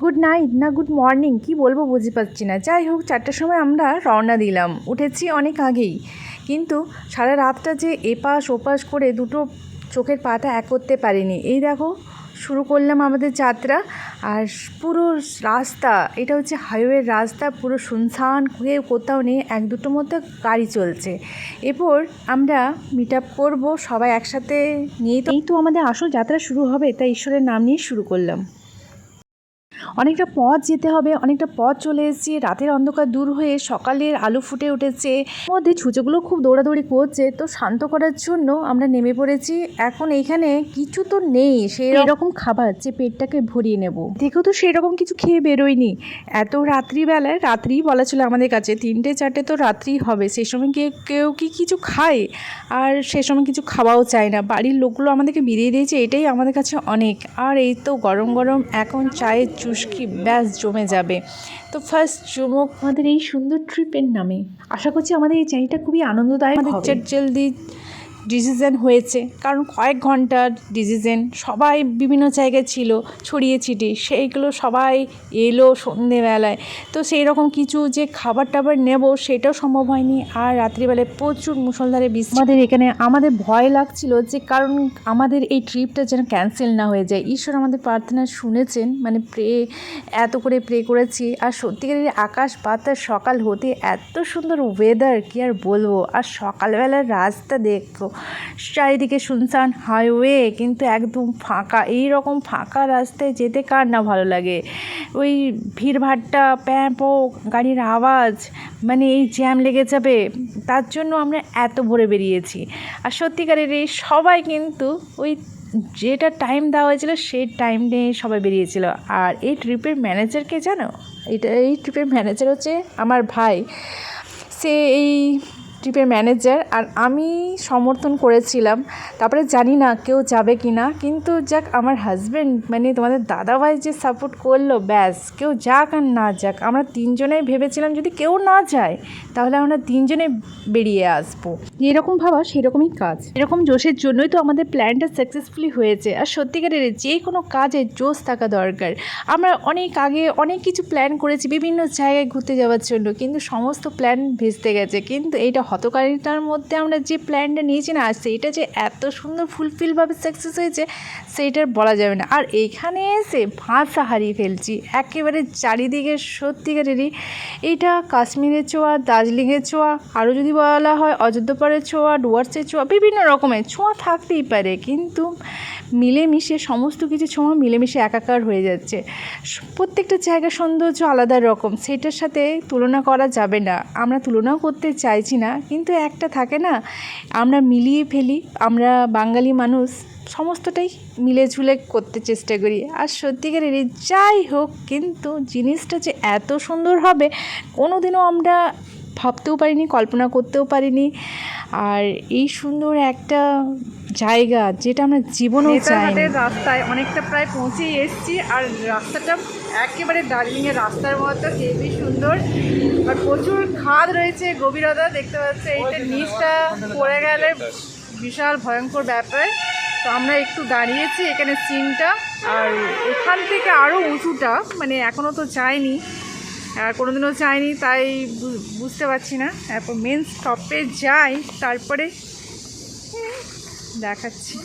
Good night না good morning কি বলব বুঝতে পারছি না। যাই হোক, চারটার সময় আমরা রওনা দিলাম। উঠেছি অনেক আগেই। কিন্তু সারা রাতটা যে এপাশ ওপাশ করে দুটো চোখের পাতা এক করতে পারিনি। এই দেখো, শুরু করলাম আমাদের যাত্রা। আর পুরো রাস্তা, এটা হচ্ছে হাইওয়ের রাস্তা, পুরো শুনশান কেউ কোথাও নেই, এক দুটোর মধ্যে গাড়ি চলছে। এরপর আমরা মিট আপ করব, সবাই একসাথে নিয়েই তো এই তো আমাদের আসল যাত্রা শুরু হবে, তাই ঈশ্বরের নাম নিয়ে শুরু করলাম। অনেকটা পথ যেতে হবে, অনেকটা পথ চলে এসেছি, রাতের অন্ধকার দূর হয়ে সকালের আলো ফুটে উঠেছে। মধ্যে ছুঁচোগুলো খুব দৌড়াদৌড়ি করছে, তো শান্ত করার জন্য আমরা নেমে পড়েছি। এখন এইখানে কিছু তো নেই সেই রকম খাবার যে পেটটাকে ভরিয়ে নেব। দেখো তো সেই রকম কিছু খেয়ে বেরোয়নি। এত রাত্রিবেলায় রাত্রি বলা ছিল আমাদের কাছে, তিনটে, চারটে তো রাত্রি হবে। সেই সময় কেউ কেউ কি কিছু খায়? আর সে সময় কিছু খাওয়াও চায় না। বাড়ির লোকগুলো আমাদেরকে বিরিয়ে দিয়েছে, এটাই আমাদের কাছে অনেক। আর এই তো গরম গরম, এখন চায়ের চুস্কি ব্যাস জমে যাবে। তো ফার্স্ট চুমুক আমাদের এই সুন্দর ট্রিপের নামে। আশা করছি আমাদের এই চ্যানেলটা খুবই আনন্দদায়ক আমাদের জলদি ডিসিশন হয়েছে। কারণ কয়েক ঘণ্টার ডিসিশন সবাই বিভিন্ন জায়গায় ছিল, ছড়িয়ে ছিটিয়ে। সেইগুলো সবাই এলো সন্ধেবেলায়। তো সেই রকম কিছু যে খাবার টাবার নেব সেটাও সম্ভব হয়নি। আর রাত্রিবেলায় প্রচুর মুসলধারে বৃষ্টি। আমাদের এখানে, আমাদের ভয় লাগছিল যে কারণ আমাদের এই ট্রিপটা যেন ক্যান্সেল না হয়ে যায়। ঈশ্বর আমাদের প্রার্থনা শুনেছেন। মানে প্রে এত করে প্রে করেছি। আর সত্যিকারের আকাশ বাতাস সকাল হতে এত সুন্দর ওয়েদার কি আর বলব? আর সকালবেলার রাস্তা দেখো চারিদিকে শুনশান হাইওয়ে কিন্তু একদম ফাঁকা এই রকম ফাঁকা রাস্তায় যেতে কার না ভালো লাগে? ওই ভিড়ভাট্টা প্যাঁপো গাড়ির আওয়াজ মানে এই জ্যাম লেগে যাবে, তার জন্য আমরা এত ভোরে বেরিয়েছি। আর সত্যিকারের এই সবাই কিন্তু ওই যেটা টাইম দেওয়া হয়েছিল, সেই টাইম নিয়ে সবাই বেরিয়েছিল। আর এই ট্রিপের ম্যানেজারকে জানো? এটা, এই ট্রিপের ম্যানেজার হচ্ছে আমার ভাই। সে এই ট্রিপের ম্যানেজার আর আমি সমর্থন করেছিলাম। তারপরে জানি না কেউ যাবে কি না কিন্তু যাক, আমার হাজব্যান্ড মানে তোমাদের দাদাভাই যে সাপোর্ট করল, ব্যাস, কেউ যাক আর না যাক, আমরা তিনজনেই ভেবেছিলাম যদি কেউ না যায়, তাহলে আমরা তিনজনে বেরিয়ে আসব। যেরকম ভাবা সেরকমই কাজ। এরকম জোশের জন্যই তো আমাদের প্ল্যানটা সাকসেসফুলি হয়েছে। আর সত্যিকারের যে কোনো কাজে জোশ থাকা দরকার। আমরা অনেক আগে অনেক কিছু প্ল্যান করেছি, বিভিন্ন জায়গায় ঘুরতে যাওয়ার জন্য, কিন্তু সমস্ত প্ল্যান ভেস্তে গেছে। কিন্তু এইটা হতকারিতার মধ্যে আমরা যে প্ল্যানটা নিয়েছি না, সেইটা যে এত সুন্দর ফুলফিলভাবে সাকসেস হয়েছে, সেইটার বলা যাবে না। আর এইখানে এসে ভাষা হারিয়ে ফেলছি, একেবারে চারিদিকে সত্যিকারেরই এইটা কাশ্মীরের ছোঁয়া, দার্জিলিংয়ের ছোঁয়া, আরও যদি বলা হয় অযোধ্যাপাড়ের ছোঁয়া, ডুয়ার্সের ছোঁয়া, বিভিন্ন রকমের ছোঁয়া থাকতেই পারে, কিন্তু মিলেমিশে সমস্ত কিছু ছোঁয়া মিলেমিশে একাকার হয়ে যাচ্ছে। প্রত্যেকটা জায়গার সৌন্দর্য আলাদা রকম সেটার সাথে তুলনা করা যাবে না। আমরা তুলনাও করতে চাইছি না কিন্তু একটা থাকে না, আমরা মিলিয়ে ফেলি, আমরা বাঙালি মানুষ, সমস্তটাই মিলে ঝুলে করতে চেষ্টা করি। আর সত্যিকারের যাই হোক, কিন্তু জিনিসটা যে এত সুন্দর হবে কোনো দিনও আমরা ভাবতেও পারিনি কল্পনা করতেও পারিনি। আর এই সুন্দর একটা জায়গা যেটা আমরা জীবনেও চাই রাস্তায় অনেকটা প্রায় পৌঁছেই এসেছি আর রাস্তাটা একেবারে দার্জিলিংয়ের রাস্তার মতো হেবি সুন্দর। আর প্রচুর খাদ রয়েছে গভীরতা দেখতে পাচ্ছি এইটা নিচটা পড়ে গেলে বিশাল ভয়ঙ্কর ব্যাপার। তো আমরা একটু দাঁড়িয়েছি এখানে সিনটা আর এখান থেকে আরও উঁচুটা মানে এখনও তো যায়নি আর কোনো দিনও যায়নি তাই বুঝতে পারছি না। এরপর মেন স্টপে যাই, তারপরে দেখাচ্ছি।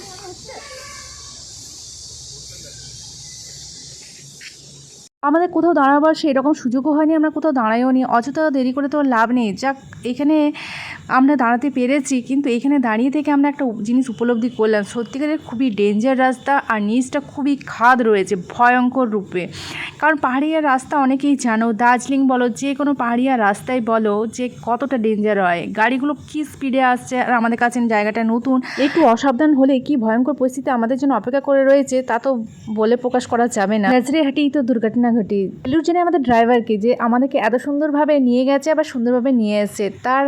আমাদের কোথাও দাঁড়াবার সেরকম সুযোগও হয়নি, আমরা কোথাও দাঁড়াইও নি অযথা দেরি করে তো লাভ নেই। যাক, এখানে আমরা দাঁড়াতে পেরেছি, কিন্তু এখানে দাঁড়িয়ে থেকে আমরা একটা জিনিস উপলব্ধি করলাম। সত্যিকারের খুবই ডেঞ্জার রাস্তা আর নিচটা খুবই খাদ রয়েছে ভয়ঙ্কর রূপে। কারণ পাহাড়িয়া রাস্তা অনেকেই জানো, দার্জিলিং বলো, যে কোনো পাহাড়িয়া রাস্তায় বলো যে কতটা ডেঞ্জার হয়। গাড়িগুলো কি স্পিডে আসছে আর আমাদের কাছে জায়গাটা নতুন। একটু অসাবধান হলে কি ভয়ঙ্কর পরিস্থিতি আমাদের জন্য অপেক্ষা করে রয়েছে, তা তো বলে প্রকাশ করা যাবে না। হাঁটিই তো দুর্ঘটনা ঘটি। জন্য আমাদের ড্রাইভারকে যে আমাদেরকে এত সুন্দরভাবে নিয়ে গেছে, আবার সুন্দরভাবে নিয়ে এসেছে, তার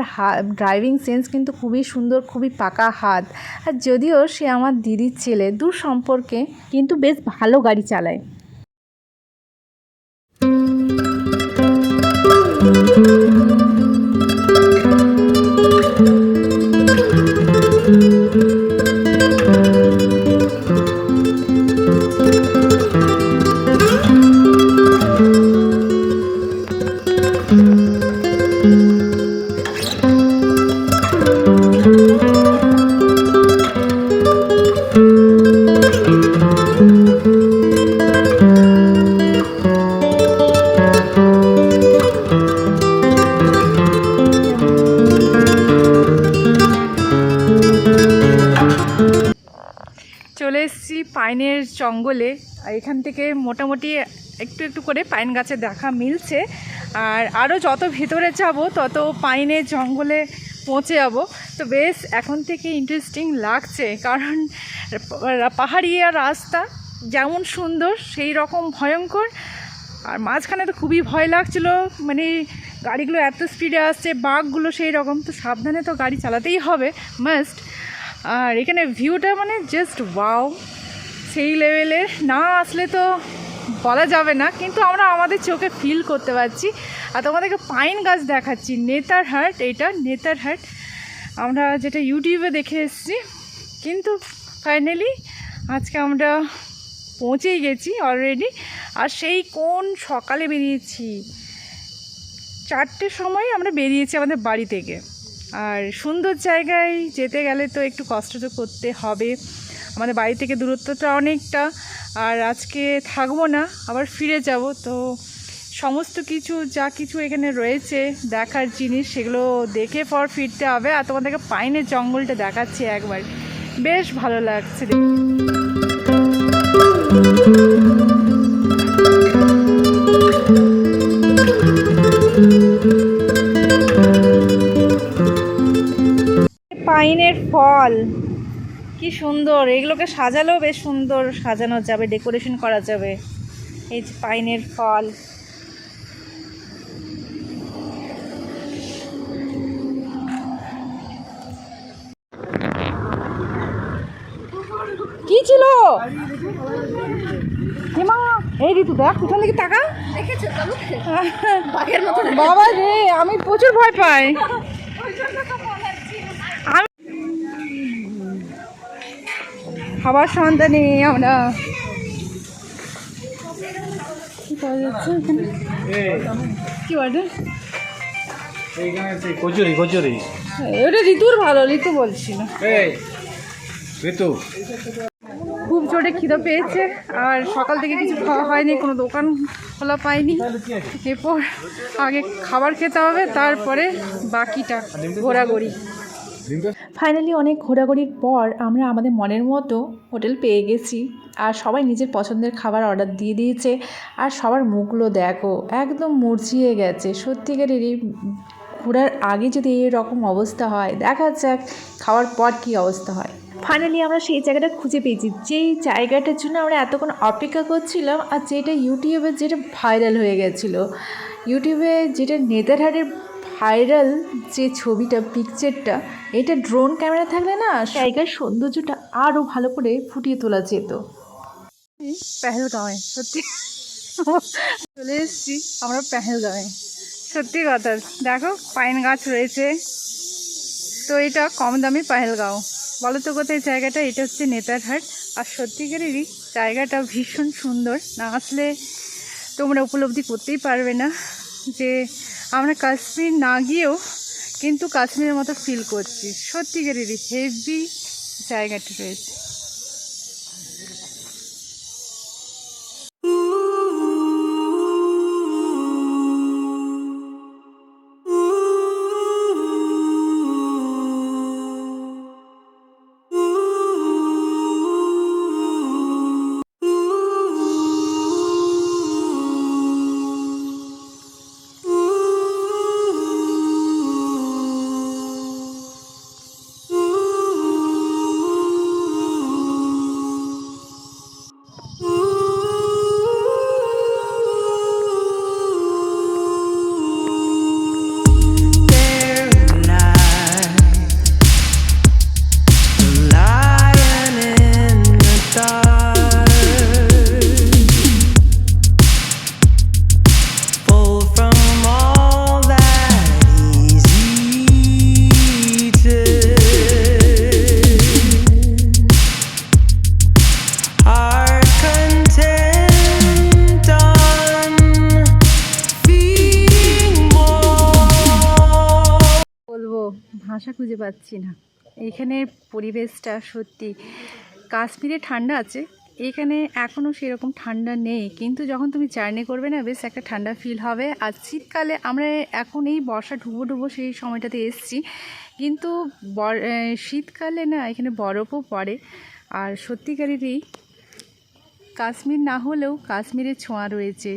ড্রাইভিং সেন্স কিন্তু খুবই সুন্দর, খুবই পাকা হাত। আর যদিও সে আমার দিদির ছেলে, দূর সম্পর্কে কিন্তু বেশ ভালো গাড়ি চালায়। জঙ্গলে এখান থেকে মোটামুটি একটু একটু করে পাইন গাছে দেখা মিলছে। আর আরও যত ভিতরে যাব, তত পাইনের জঙ্গলে পৌঁছে যাব। তো বেশ, এখন থেকে ইন্টারেস্টিং লাগছে, কারণ পাহাড়িয়া রাস্তা যেমন সুন্দর, সেই রকম ভয়ঙ্কর। আর মাঝখানে তো খুবই ভয় লাগছিল মানে গাড়িগুলো এত স্পিডে আসছে, বাঘগুলো সেই রকম, তো সাবধানে তো গাড়ি চালাতেই হবে মাস্ট আর এখানে ভিউটা মানে জাস্ট ওয়াও সেই লেভেলের না আসলে তো বলা যাবে না, কিন্তু আমরা আমাদের চোখে ফিল করতে পারছি। আর তোমাদেরকে পাইন গাছ দেখাচ্ছি, নেতার হাট এইটা নেতার হাট আমরা যেটা ইউটিউবে দেখে এসেছি, কিন্তু ফাইনালি আজকে আমরা পৌঁছেই গেছি অলরেডি আর সেই কোন সকালে বেরিয়েছি? চারটের সময় আমরা বেরিয়েছি আমাদের বাড়ি থেকে। আর সুন্দর জায়গায় যেতে গেলে তো একটু কষ্ট তো করতে হবে। আমাদের বাড়ি থেকে দূরত্বটা অনেকটা, আর আজকে থাকব না, আবার ফিরে যাব। তো সমস্ত কিছু, যা কিছু এখানে রয়েছে দেখার জিনিস, সেগুলো দেখে পর ফিরতে হবে। আর তোমাদেরকে পাইনের জঙ্গলটা দেখাচ্ছি একবার। বেশ ভালো লাগছে। পাইনের ফল। কি সুন্দর এগুলোকে সাজালেও বেশ সুন্দর সাজানো যাবে ডেকোরেশন করা যাবে। এই যে পাইনের ফল। কি ছিল? এই ঋতু দেখ পিছন দিকে টাকা বাবা রে আমি প্রচুর ভয় পাই। খাবার সন্তানে আমরা। কি পাওয়া যাচ্ছে কি বলে এইখানে সেই কচুরি কচুরি। ওটা ঋতুর ভালো ঋতু বলছিল। ঋতু। খুব জোরে খিদে পেয়েছে আর সকাল থেকে কিছু খাওয়া হয়নি কোনো দোকান খোলা পাইনি। এরপর আগে খাবার খেতে হবে তারপরে বাকিটা ঘোরাঘুরি। ফাইনালি অনেক ঘোরাঘুরির পর আমরা আমাদের মনের মতো হোটেল পেয়ে গেছি। আর সবাই নিজের পছন্দের খাবার অর্ডার দিয়ে দিয়েছে। আর সবার মুখগুলো দেখো, একদম মুরঝিয়ে গেছে। সত্যিকারেরই ঘোরার আগে যদি এরকম অবস্থা হয়, দেখা যাক খাওয়ার পর কী অবস্থা হয়। ফাইনালি আমরা সেই জায়গাটা খুঁজে পেয়েছি। যেই জায়গাটার জন্য আমরা এতক্ষণ অপেক্ষা করছিলাম আর যেটা ইউটিউবে যেটা ভাইরাল হয়ে গেছিল। ইউটিউবে যেটা নেতারহাটের ভাইরাল যে ছবিটা পিকচারটা এটা ড্রোন ক্যামেরা থাকলে না জায়গার সৌন্দর্যটা আরও ভালো করে ফুটিয়ে তোলা যেত। পেহেলগাঁওয়ে, সত্যি। চলে এসেছি আমরা পেহেলগাঁওয়ে। সত্যি কথা, দেখো, পাইন গাছ রয়েছে। তো এটা কম দামি পাহেলগাঁও। বলো তো কোথায় জায়গাটা? এটা হচ্ছে নেতারহাট আর সত্যিকারেরই জায়গাটা ভীষণ সুন্দর। না আসলে তোমরা উপলব্ধি করতেই পারবে না যে আমরা কাশ্মীর না গিয়েও কিন্তু কাশ্মীরের মতো ফিল করছি। সত্যিকারেরই হেভি জায়গাটি রয়েছে। ভাষা খুঁজে পাচ্ছি না। এইখানের পরিবেশটা সত্যি, কাশ্মীরে ঠান্ডা আছে, এখানে এখনও সেরকম ঠান্ডা নেই, কিন্তু যখন তুমি জার্নি করবে না, বেশ একটা ঠান্ডা ফিল হবে। আর শীতকালে আমরা এখন এই বর্ষা ঢুবো ঢুবো সেই সময়টাতে এসছি, কিন্তু শীতকালে না, এখানে বরফও পড়ে। আর সত্যিকারেরই কাশ্মীর না হলেও কাশ্মীরের ছোঁয়া রয়েছে।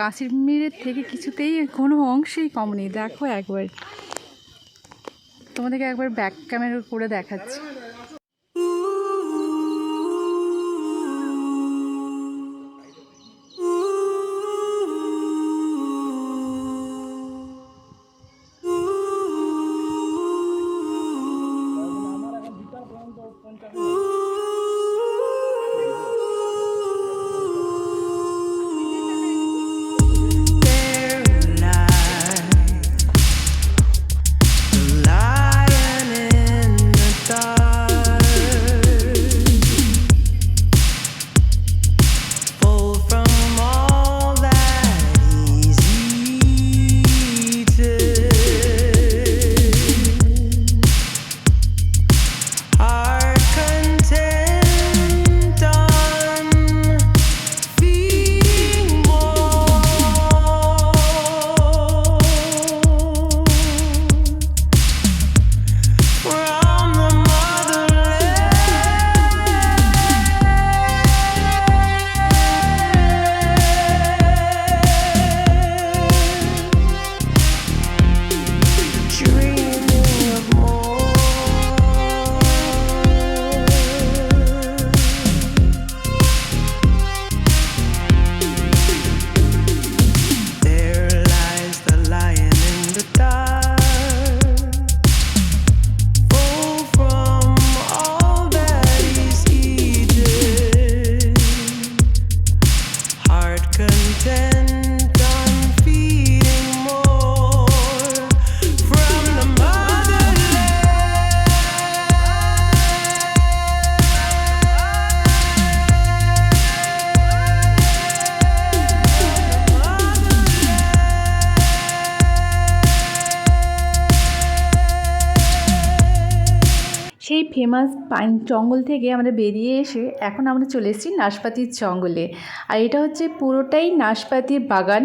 কাশ্মীরের থেকে কিছুতেই কোনো অংশেই কম নেই। দেখো একবার। তোমাদেরকে একবার ব্যাক ক্যামেরা করে দেখাচ্ছি। সেই ফেমাস পাইন জঙ্গল থেকে আমরা বেরিয়ে এসে এখন আমরা চলে এসেছি নাশপাতির জঙ্গলে। আর এটা হচ্ছে পুরোটাই নাশপাতির বাগান।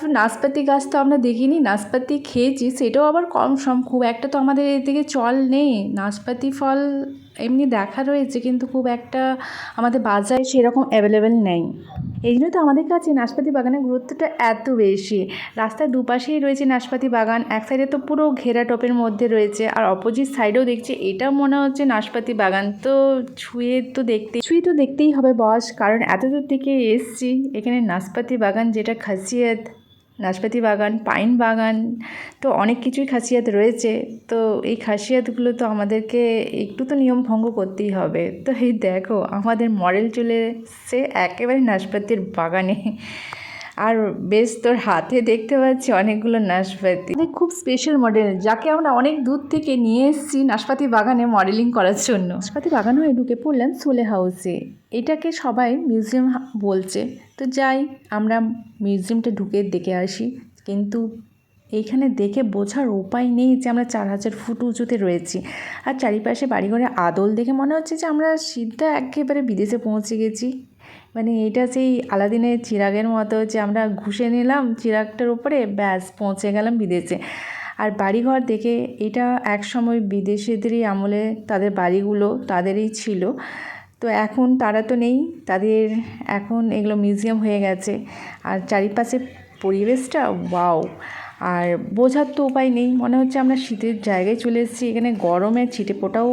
তো নাশপাতি গাছ তো আমরা দেখিনি, নাশপাতি খেয়েছি, সেটাও আবার কম সম খুব একটা তো আমাদের এদিকে চল নেই। নাশপাতি ফল এমনি দেখা রয়েছে, কিন্তু খুব একটা আমাদের বাজারে সেরকম অ্যাভেলেবেল নেই। এই জন্য তো আমাদের কাছে নাশপাতি বাগানের গুরুত্বটা এত বেশি। রাস্তার দুপাশেই রয়েছে নাশপাতি বাগান, এক সাইডে তো পুরো ঘেরা টপের মধ্যে রয়েছে, আর অপোজিট সাইডেও দেখছি, এটা মনে হচ্ছে নাশপাতি বাগান। তো ছুঁয়ে তো দেখতে ছুঁয়ে তো দেখতেই হবে বস কারণ এত দূর থেকে এসছি, এখানে নাশপাতি বাগান যেটা খাসিয়াত। নাশপাতি বাগান, পাইন বাগান, তো অনেক কিছুই খাসিয়াত রয়েছে। তো এই খাসিয়াতগুলো তো আমাদেরকে একটু তো নিয়ম ভঙ্গ করতেই হবে। তো এই দেখো, আমাদের মডেল চলে এসছে একেবারে নাশপাতির বাগানে। আর বেশ তোর হাতে দেখতে পাচ্ছি অনেকগুলো নাশপাতি। খুব স্পেশাল মডেল যাকে আমরা অনেক দূর থেকে নিয়ে এসেছি নাশপাতি বাগানে মডেলিং করার জন্য। নাশপাতি বাগান হয়ে ঢুকে পড়লাম সোলে হাউসে এটাকে সবাই মিউজিয়াম বলছে। তো যাই, আমরা মিউজিয়ামটা ঢুকে দেখে আসি। কিন্তু এইখানে দেখে বোঝার উপায় নেই যে আমরা চার হাজার ফুট উঁচুতে রয়েছি। আর চারিপাশে বাড়িঘরে আদল দেখে মনে হচ্ছে যে আমরা সিদ্ধা একেবারে বিদেশে পৌঁছে গেছি। মানে এটা সেই আলাদিনের চিরাগের মতো যে আমরা ঘুষে নিলাম চিরাগটার উপরে ব্যাস পৌঁছে গেলাম বিদেশে। আর বাড়িঘর দেখে এটা এক সময় বিদেশিদেরই আমলে তাদের বাড়িগুলো তাদেরই ছিল। তো এখন তারা তো নেই, তাদের এখন এগুলো মিউজিয়াম হয়ে গেছে। আর চারিপাশে পরিবেশটা ওয়াও। আর বোঝার তো উপায় নেই, মনে হচ্ছে আমরা শীতের জায়গায় চলে এসেছি, এখানে গরমের ছিটে ফোটাও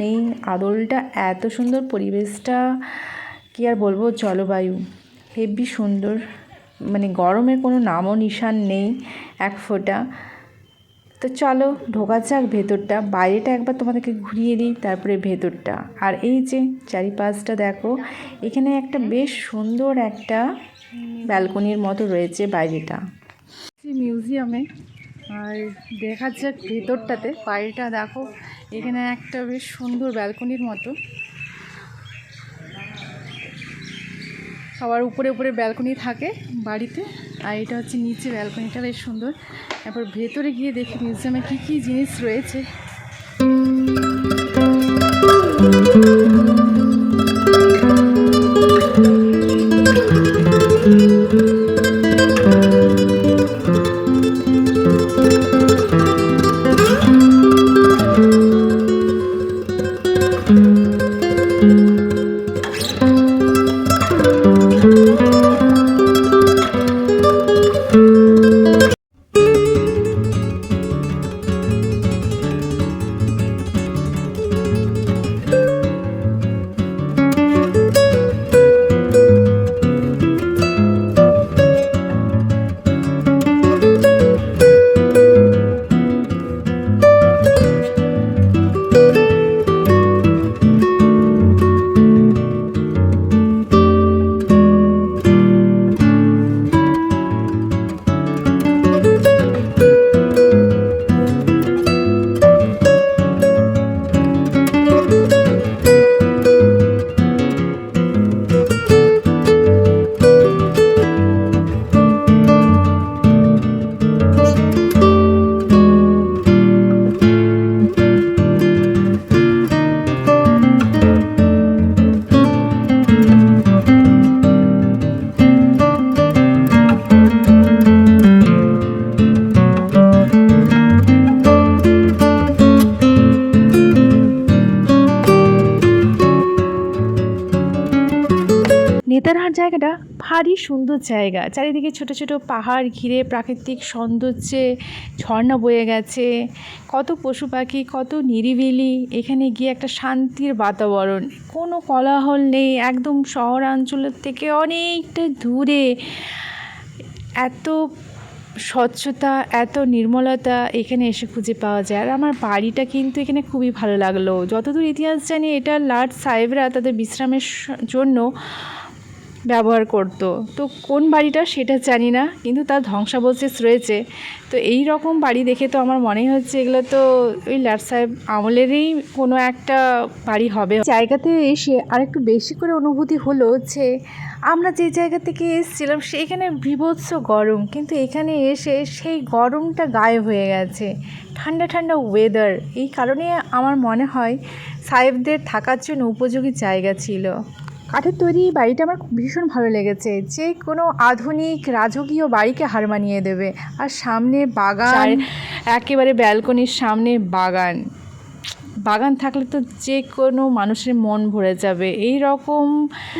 নেই, আদলটা এত সুন্দর পরিবেশটা কী আর বলব? জলবায়ু হেভি সুন্দর। মানে গরমের কোনো নামও নিশান নেই এক ফোঁটা। তো চলো ঢোকা যাক ভেতরটা। বাইরেটা একবার তোমাদেরকে ঘুরিয়ে দিই তারপরে ভেতরটা। আর এই যে চারিপাশটা দেখো এখানে একটা বেশ সুন্দর একটা ব্যালকনির মতো রয়েছে বাইরেটা। মিউজিয়ামে আর দেখা যাক ভেতরটাতে। বাইরেটা দেখো এখানে একটা বেশ সুন্দর ব্যালকনির মতো। সবার উপরে উপরে ব্যালকনি থাকে বাড়িতে, আর এটা হচ্ছে নিচে ব্যালকনিটা, বেশ সুন্দর। তারপর ভেতরে গিয়ে দেখি মিউজিয়ামে কী কী জিনিস রয়েছে। ভারী সুন্দর জায়গা। চারিদিকে ছোট ছোট পাহাড় ঘিরে প্রাকৃতিক সৌন্দর্যে ঝর্ণা বয়ে গেছে। কত পশু পাখি, কত নিরিবিলি, এখানে গিয়ে একটা শান্তির বাতাবরণ। কোনো কোলাহল নেই, একদম শহরাঞ্চলের থেকে অনেকটা দূরে। এত স্বচ্ছতা, এত নির্মলতা এখানে এসে খুঁজে পাওয়া যায়। আর আমার বাড়িটা কিন্তু এখানে খুবই ভালো লাগল। যতদূর ইতিহাস জানি এটা লাট সাহেবরা তাদের বিশ্রামের জন্য ব্যবহার করতো। তো কোন বাড়িটা সেটা জানি না, কিন্তু তার ধ্বংসাবশেষ রয়েছে। তো এই রকম বাড়ি দেখে তো আমার মনে হচ্ছে এগুলো তো ওই লাট সাহেব আমলেরই কোনো একটা বাড়ি হবে। জায়গাতে এসে আরেকটু বেশি করে অনুভূতি হলো যে, আমরা যে জায়গা থেকে এসেছিলাম সেখানে বিভৎস গরম, কিন্তু এখানে এসে সেই গরমটা গায়েব হয়ে গেছে। ঠান্ডা ঠান্ডা ওয়েদার এই কারণে আমার মনে হয় সাহেবদের থাকার জন্য উপযোগী জায়গা ছিল। কাঠের তৈরি বাড়িটা আমার খুব ভীষণ ভালো লেগেছে। যে কোনো আধুনিক রাজকীয় বাড়িকে হার মানিয়ে দেবে। আর সামনে বাগান একেবারে ব্যালকনির সামনে বাগান। বাগান থাকলে তো যে কোনো মানুষের মন ভরে যাবে। এই রকম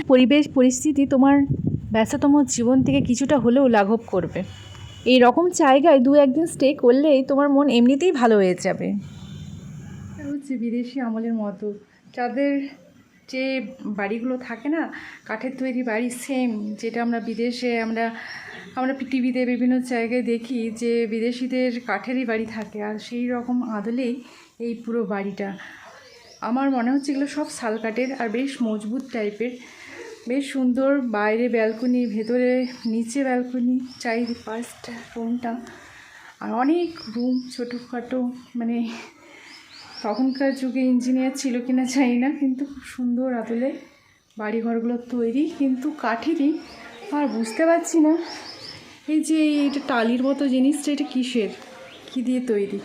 পরিবেশ পরিস্থিতি তোমার ব্যস্ততম জীবন থেকে কিছুটা হলেও লাঘব করবে। এই রকম জায়গায় দু একদিন স্টে করলেই তোমার মন এমনিতেই ভালো হয়ে যাবে। হচ্ছে বিদেশি আমলের মতো। যাদের যে বাড়িগুলো থাকে না, কাঠের তৈরি বাড়ি সেম যেটা আমরা বিদেশে আমরা আমরা টিভিতে বিভিন্ন জায়গায় দেখি যে বিদেশিদের কাঠেরই বাড়ি থাকে আর সেই রকম আদলেই এই পুরো বাড়িটা। আমার মনে হচ্ছে এগুলো সব শাল কাঠের আর বেশ মজবুত টাইপের। বেশ সুন্দর বাইরে ব্যালকনি, ভেতরে নিচে ব্যালকনি চাই পাঁচটা রুমটা আর অনেক রুম ছোটোখাটো মানে তখনকার যুগে ইঞ্জিনিয়ার ছিল কিনা চাই না, কিন্তু খুব সুন্দর আদলে বাড়িঘরগুলো তৈরি, কিন্তু কাঠেরই আর বুঝতে পারছি না। এই যে এটা টালির মতো জিনিসটা, এটা কিসের? কী দিয়ে তৈরি?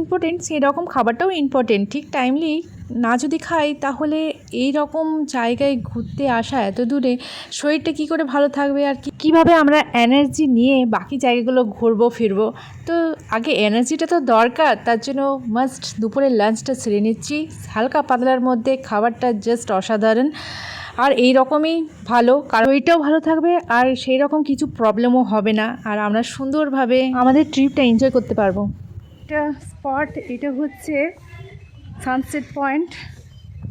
ইম্পর্টেন্ট সেই রকম খাবারটাও ইম্পর্টেন্ট ঠিক টাইমলি না যদি খাই, তাহলে এই রকম জায়গায় ঘুরতে আসা এত দূরে, শরীরটা কী করে ভালো থাকবে আর কি? কীভাবে আমরা এনার্জি নিয়ে বাকি জায়গাগুলো ঘুরবো, ফিরবো? তো আগে এনার্জিটা তো দরকার, তার জন্য মাস্ট দুপুরের লাঞ্চটা সেরে নিচ্ছি। হালকা পাতলার মধ্যে খাবারটা জাস্ট অসাধারণ। আর এই রকমই ভালো, কারণ ওইটাও ভালো থাকবে, আর সেই রকম কিছু প্রবলেমও হবে না। আর আমরা সুন্দরভাবে আমাদের ট্রিপটা এনজয় করতে পারব। এটা স্পট, এটা হচ্ছে সানসেট পয়েন্ট।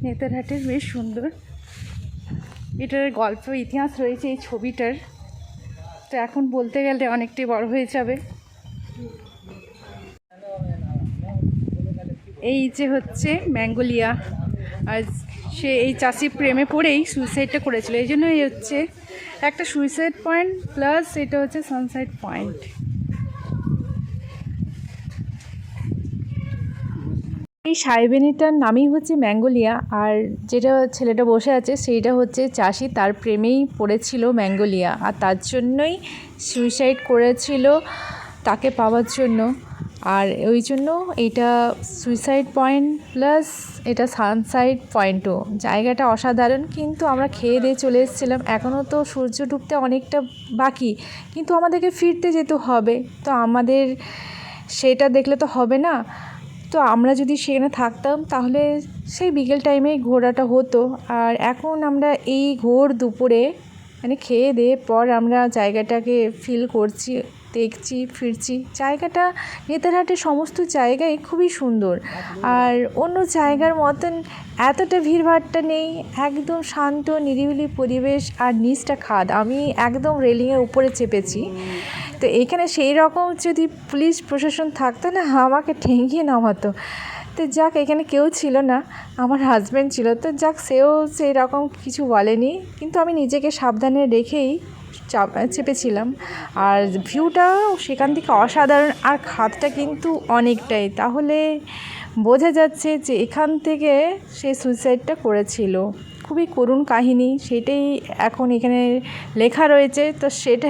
নেতারহাটের বেশ সুন্দর। এটার গল্প, ইতিহাস রয়েছে এই ছবিটার। তো এখন বলতে গেলে অনেকটাই বড় হয়ে যাবে। এই যে হচ্ছে ম্যাঙ্গোলিয়া। আর সে এই চাষি প্রেমে পড়েই সুইসাইডটা করেছিল। এই জন্য এই হচ্ছে একটা সুইসাইড পয়েন্ট প্লাস এটা হচ্ছে সানসাইড পয়েন্ট এই সাইবেনিটার নামই হচ্ছে ম্যাঙ্গোলিয়া আর যেটা ছেলেটা বসে আছে সেইটা হচ্ছে চাষি, তার প্রেমেই পড়েছিল ম্যাঙ্গোলিয়া আর তার জন্যই সুইসাইড করেছিল তাকে পাওয়ার জন্য। আর ওই জন্য এটা সুইসাইড পয়েন্ট প্লাস এটা সানসাইড পয়েন্টও জায়গাটা অসাধারণ, কিন্তু আমরা খেয়ে দিয়ে চলে এসেছিলাম। এখনও তো সূর্য ডুবতে অনেকটা বাকি, কিন্তু আমাদেরকে ফিরতে যেতে হবে। তো আমাদের সেটা দেখলে তো হবে না। তো আমরা যদি সেখানে থাকতাম, তাহলে সেই বিকেল টাইমেই ঘোরাটা হতো। আর এখন আমরা এই ঘোর দুপুরে মানে খেয়ে দিয়ে পর আমরা জায়গাটাকে ফিল করছি, দেখছি, ফিরছি। জায়গাটা নেতারহাটের সমস্ত জায়গাই খুবই সুন্দর। আর অন্য জায়গার মতন এতটা ভিড়ভাট্টা নেই, একদম শান্ত, নিরিবিলি পরিবেশ আর নিচটা খাদ। আমি একদম রেলিংয়ের উপরে চেপেছি। তো এখানে সেই রকম যদি পুলিশ প্রশাসন থাকতো না, আমাকে ঠেঙ্গিয়ে নামাতো। তো যাক, এখানে কেউ ছিল না, আমার হাজব্যান্ড ছিল। তো যাক, সেও সেই রকম কিছু বলেনি। কিন্তু আমি নিজেকে সাবধানে রেখেই চাপ চেপেছিলাম। আর ভিউটা সেখান থেকে অসাধারণ, আর খাতটা কিন্তু অনেকটাই। তাহলে বোঝা যাচ্ছে যে এখান থেকে সে সুইসাইডটা করেছিল। খুবই করুণ কাহিনী, সেটাই এখন এখানে লেখা রয়েছে। তো সেটা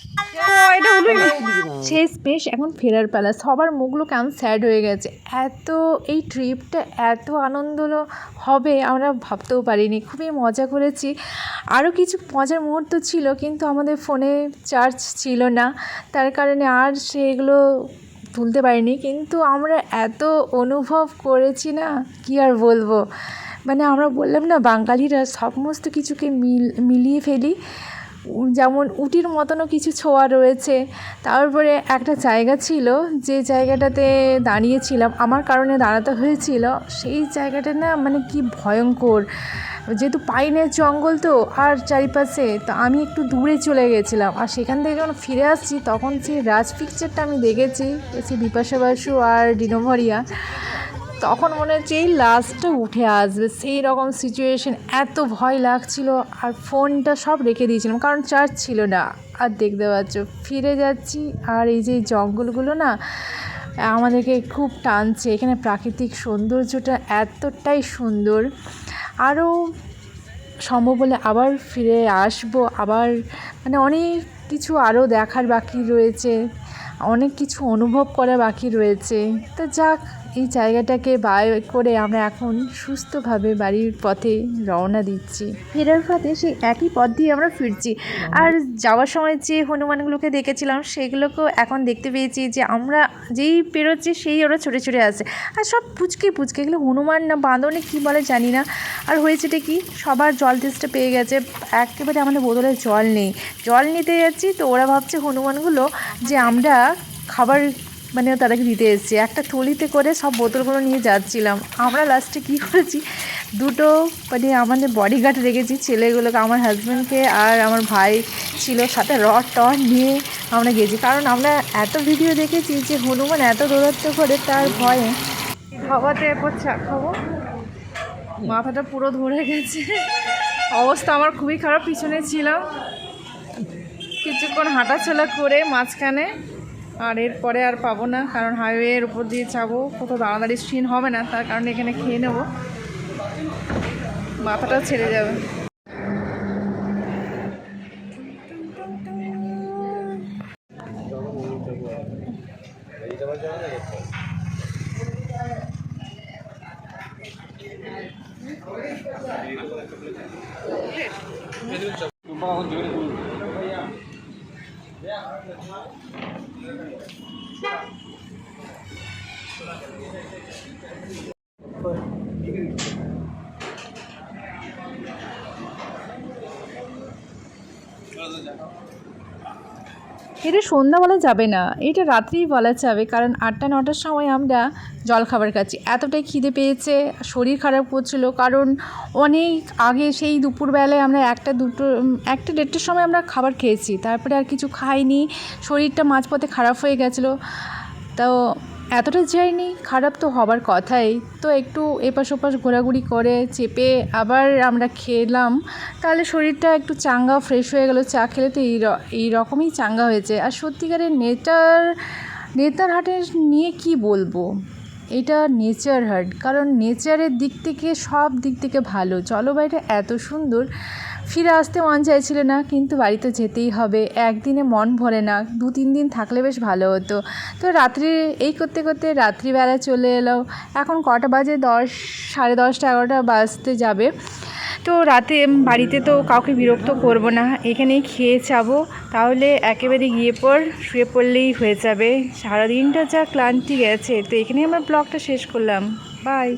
শেষ বেশ এখন ফেরার পালা সবার মুখগুলো কেমন স্যাড হয়ে গেছে। এত এই ট্রিপটা এত আনন্দ হবে আমরা ভাবতেও পারিনি। খুবই মজা করেছি। আরও কিছু মজার মুহূর্ত ছিল কিন্তু আমাদের ফোনে চার্জ ছিল না। তার কারণে আর সেগুলো তুলতে পারিনি। কিন্তু আমরা এত অনুভব করেছি না কি আর বলব? মানে আমরা বললাম না বাঙালিরা সমস্ত কিছুকে মিল মিলিয়ে ফেলি। যেমন উটির মতনও কিছু ছোঁয়া রয়েছে। তারপরে একটা জায়গা ছিল, যে জায়গাটাতে দাঁড়িয়েছিলাম, আমার কারণে দাঁড়াতে হয়েছিল। সেই জায়গাটা না মানে কি ভয়ঙ্কর। যেহেতু পাইনের জঙ্গল তো আর চারিপাশে, তো আমি একটু দূরে চলে গেছিলাম। আর সেখান থেকে যখন ফিরে আসছি, তখন সেই রাজ পিকচারটা আমি দেখেছি সেই বিপাশা বাসু আর ডিনোভরিয়া তখন মনে হচ্ছে এই লাস্টটা উঠে আসবে। সেই রকম সিচুয়েশন এত ভয় লাগছিল আর ফোনটা সব রেখে দিয়েছিলাম, কারণ চার্জ ছিল না। আর দেখতে পাচ্ছ, ফিরে যাচ্ছি আর এই যে জঙ্গলগুলো না, আমাদেরকে খুব টানছে। এখানে প্রাকৃতিক সৌন্দর্যটা এতটাই সুন্দর। আরও সম্ভব হলে আবার ফিরে আসব, আবার মানে অনেক কিছু আরও দেখার বাকি রয়েছে, অনেক কিছু অনুভব করা বাকি রয়েছে। তো যাক এই জায়গাটাকে বাই করে আমরা এখন সুস্থভাবে বাড়ির পথে রওনা দিচ্ছি। ফেরার পথে সেই একই পথ দিয়ে আমরা ফিরছি। আর যাওয়ার সময় যে হনুমানগুলোকে দেখেছিলাম, সেগুলোকেও এখন দেখতে পেয়েছি যে আমরা যেই পেরোচ্ছি সেই ওরা ছুটে ছুটে আসে। আর সব পুচকে পুচকে, এগুলো হনুমান না বাঁদনে কী বলে জানি না। আর হয়েছেটা কি? সবার জল টেস্টটা পেয়ে গেছে। একেবারে আমাদের বোতলে জল নেই। জল নিতে যাচ্ছি তো ওরা ভাবছে হনুমানগুলো যে আমরা খাবার মানে তাদেরকে দিতে এসেছি। একটা থলিতে করে সব বোতলগুলো নিয়ে যাচ্ছিলাম। আমরা লাস্টে কী করেছি? দুটো মানে আমাদের বডিগার্ড রেখেছি ছেলেগুলোকে, আমার হাজব্যান্ডকে আর আমার ভাই ছিল, সাথে রড টড নিয়ে আমরা গেছি। কারণ আমরা এত ভিডিও দেখেছি যে হনুমান এত দৌড়াত্ম করে তার ভয়ে খাওয়াতে এরপর চা খাব। মাথাটা পুরো ধরে গেছে। অবস্থা আমার খুবই খারাপ, পিছনে ছিলাম। কিছুক্ষণ হাঁটাচলা করে মাঝখানে আর এরপরে আর পাবো না, কারণ হাইওয়ের উপর দিয়ে যাব। কোথাও দাঁড়াদাঁড়ি সিন হবে না, তার কারণে এখানে খেয়ে নেব। মাথাটা ছেড়ে যাবে। এটা সন্ধ্যা বলা যাবে না। এটা রাত্রেই বলা যাবে, কারণ আটটা, নটার সময় আমরা জল খাবার খাচ্ছি। এতটাই খিদে পেয়েছে, শরীর খারাপ করছিল, কারণ অনেক আগে সেই দুপুরবেলায় আমরা একটা, দুটো একটা, দেড়টার সময় আমরা খাবার খেয়েছি। তারপরে আর কিছু খাইনি, শরীরটা মাঝপথে খারাপ হয়ে গেছিল। তো এতটা যায়নি খারাপ তো হবার কথাই। তো একটু এপাশ ওপাশ ঘোরাঘুরি করে, চেপে আবার আমরা খেলাম। তাহলে শরীরটা একটু চাঙ্গা ফ্রেশ হয়ে গেলো। চা খেলে তো এই এই রকমই চাঙ্গা হয়েছে আর সত্যিকারের নেতার নেতার হাটের নিয়ে কি বলব? এটা নেচার হাট। কারণ নেচারের দিক থেকে সব দিক থেকে ভালো। জলবায়ুটা এত সুন্দর। ফিরে আসতে মন চাইছিল না, কিন্তু বাড়িতে যেতেই হবে। একদিনে মন ভরে না, দু তিন দিন থাকলে বেশ ভালো হতো। তো রাত্রি, এই করতে করতে রাত্রিবেলা চলে এলো। এখন কটা বাজে? দশ, সাড়ে দশটা, এগারোটা বাজতে যাবে। তো রাতে বাড়িতে তো কাউকে বিরক্ত করব না। এখানেই খেয়ে যাব। তাহলে একেবারে গিয়ে পর শুয়ে পড়লেই হয়ে যাবে। সারাদিনটা যা ক্লান্তি গেছে। তো এখানেই আমার ব্লগটা শেষ করলাম। বাই।